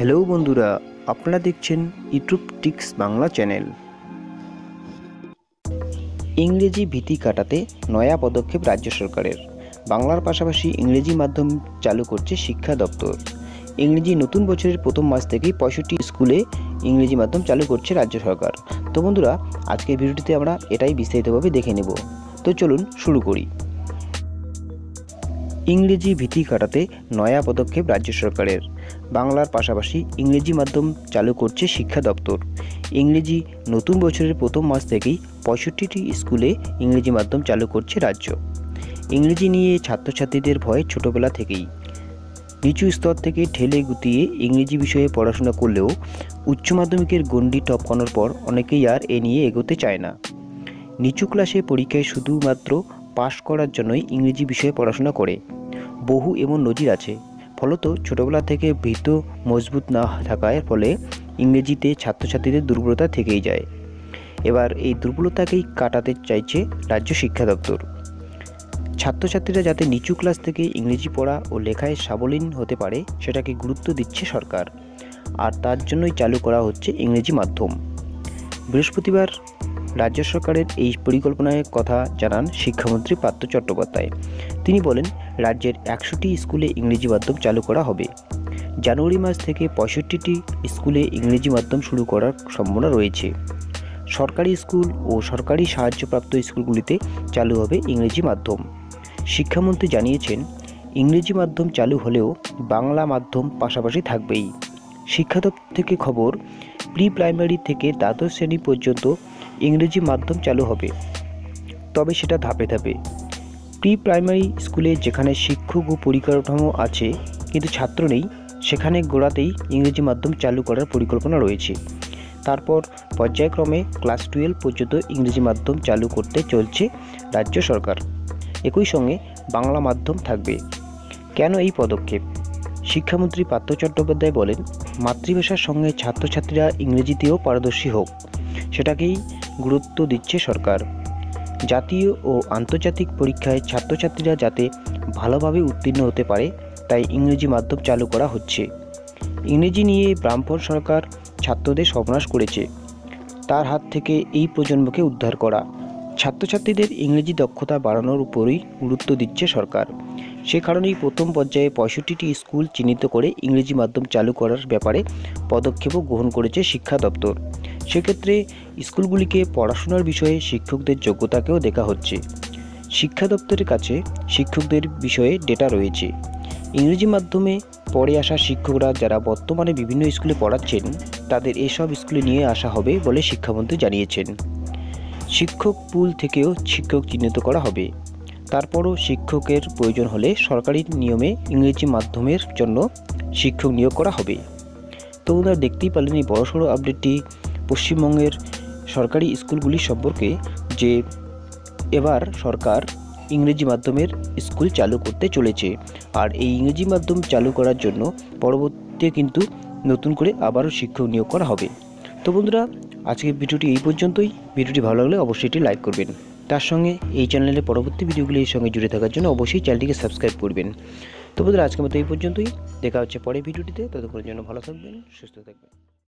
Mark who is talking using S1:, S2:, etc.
S1: Hello বন্ধুরা, আপনারা দেখছেন ইউটিউব টিক্স বাংলা চ্যানেল। ইংরেজি ভীতি কাটাতে নয়া পদক্ষেপ রাজ্য সরকারের। বাংলার পাশাপাশি ইংরেজি মাধ্যম চালু করছে শিক্ষা দপ্তর। ইংরেজি নতুন বছরের প্রথম মাস থেকেই পঁয়ষট্টি স্কুলে ইংরেজি মাধ্যম চালু করছে রাজ্য সরকার। তো বন্ধুরা, আজকের ভিডিওটিতে আমরা এটাই বিস্তারিতভাবে দেখে নেব। তো চলুন শুরু করি। ইংরেজি ভীতি কাটাতে নয়া পদক্ষেপ রাজ্য সরকারের। বাংলার পাশাপাশি ইংরেজি মাধ্যম চালু করছে শিক্ষা দপ্তর। ইংরেজি নতুন বছরের প্রথম মাস থেকেই পঁয়ষট্টিটি স্কুলে ইংরেজি মাধ্যম চালু করছে রাজ্য। ইংরেজি নিয়ে ছাত্রছাত্রীদের ভয় ছোটবেলা থেকেই। নিচু স্তর থেকে ঠেলে গুতিয়ে ইংরেজি বিষয়ে পড়াশোনা করলেও উচ্চ মাধ্যমিকের গণ্ডি টপকানোর পর অনেকেই আর এ নিয়ে এগোতে চায় না। নিচু ক্লাসে পরীক্ষায় শুধুমাত্র পাশ করার জন্যই ইংরেজি বিষয়ে পড়াশোনা করে। বহু এমন নজির আছে। ফলত ছোটবেলা থেকে ভীত, মজবুত না থাকার ফলে ইংরেজিতে ছাত্রছাত্রীদের দুর্বলতা থেকেই যায়। এবার এই দুর্বলতাকেই কাটাতে চাইছে রাজ্য শিক্ষা দপ্তর। ছাত্রছাত্রীরা যাতে নিচু ক্লাস থেকে ইংরেজি পড়া ও লেখায় সাবলীন হতে পারে, সেটাকে গুরুত্ব দিচ্ছে সরকার। আর তার জন্যই চালু করা হচ্ছে ইংরেজি মাধ্যম। বৃহস্পতিবার রাজ্য সরকারের এই পরিকল্পনার কথা জানান শিক্ষামন্ত্রী পার্থ চট্টোপাধ্যায়। তিনি বলেন, রাজ্যের একশোটি স্কুলে ইংরেজি মাধ্যম চালু করা হবে। জানুয়ারি মাস থেকে পঁয়ষট্টিটি স্কুলে ইংরেজি মাধ্যম শুরু করার সম্ভাবনা রয়েছে। সরকারি স্কুল ও সরকারি সাহায্যপ্রাপ্ত স্কুলগুলিতে চালু হবে ইংরেজি মাধ্যম। শিক্ষামন্ত্রী জানিয়েছেন, ইংরেজি মাধ্যম চালু হলেও বাংলা মাধ্যম পাশাপাশি থাকবেই। শিক্ষা দপ্তর থেকে খবর প্রি প্রাইমারি থেকে দ্বাদশ শ্রেণি পর্যন্ত ইংরেজি মাধ্যম চালু হবে। তবে সেটা ধাপে ধাপে। প্রি প্রাইমারি স্কুলে যেখানে শিক্ষক ও পরিকাঠামো আছে, কিন্তু ছাত্র নেই, সেখানে গোড়াতেই ইংরেজি মাধ্যম চালু করার পরিকল্পনা রয়েছে। তারপর পর্যায়ক্রমে ক্লাস টুয়েলভ পর্যন্ত ইংরেজি মাধ্যম চালু করতে চলছে রাজ্য সরকার। একই সঙ্গে বাংলা মাধ্যম থাকবে। কেন এই পদক্ষেপ? শিক্ষামন্ত্রী পার্থ চট্টোপাধ্যায় বলেন, মাতৃভাষার সঙ্গে ছাত্রছাত্রীরা ইংরেজিতেও পারদর্শী হোক। সেটাকেই গুরুত্ব দিচ্ছে সরকার। জাতীয় ও আন্তর্জাতিক পরীক্ষায় ছাত্রছাত্রীরা যাতে ভালোভাবে উত্তীর্ণ হতে পারে, তাই ইংরেজি মাধ্যম চালু করা হচ্ছে। ইংরেজি নিয়ে ব্রাহ্মণ সরকার ছাত্রদের সর্বনাশ করেছে। তার হাত থেকে এই প্রজন্মকে উদ্ধার করা। ছাত্রছাত্রীদের ইংরেজি দক্ষতা বাড়ানোর উপরই গুরুত্ব দিচ্ছে সরকার। সে কারণেই প্রথম পর্যায়ে পঁয়ষট্টিটি স্কুল চিহ্নিত করে ইংরেজি মাধ্যম চালু করার ব্যাপারে পদক্ষেপও গ্রহণ করেছে শিক্ষা দপ্তর। সেক্ষেত্রে স্কুলগুলিকে পড়াশোনার বিষয়ে শিক্ষকদের যোগ্যতাকেও দেখা হচ্ছে। শিক্ষা দপ্তরের কাছে শিক্ষকদের বিষয়ে ডেটা রয়েছে। ইংরেজি মাধ্যমে পড়ে আসা শিক্ষকরা যারা বর্তমানে বিভিন্ন স্কুলে পড়াচ্ছেন, তাদের এসব স্কুলে নিয়ে আসা হবে বলে শিক্ষামন্ত্রী জানিয়েছেন। শিক্ষক পুল থেকেও শিক্ষক চিহ্নিত করা হবে। তারপরও শিক্ষকের প্রয়োজন হলে সরকারি নিয়মে ইংরেজি মাধ্যমের জন্য শিক্ষক নিয়োগ করা হবে। তো ওনারা দেখতেই পারলেন এই বড়সড় আপডেটটি পশ্চিমবঙ্গের সরকারি স্কুলগুলি সম্পর্কে যে এবার সরকার ইংরেজি মাধ্যমের স্কুল চালু করতে চলেছে। আর এই ইংরেজি মাধ্যম চালু করার জন্য পরবর্তীতে কিন্তু নতুন করে আবারও শিক্ষক নিয়োগ করা হবে। তো বন্ধুরা, আজকের ভিডিওটি এই পর্যন্তই। ভিডিওটি ভালো লাগলে অবশ্যই এটি লাইক করবেন। তার সঙ্গে এই চ্যানেলে পরবর্তী ভিডিওগুলির সঙ্গে জুড়ে থাকার জন্য অবশ্যই চ্যানেলটিকে সাবস্ক্রাইব করবেন। তো বন্ধুরা, আজকের মতো এই পর্যন্তই। দেখা হচ্ছে পরের ভিডিওটিতে। ততক্ষণের জন্য ভালো থাকবেন, সুস্থ থাকবেন।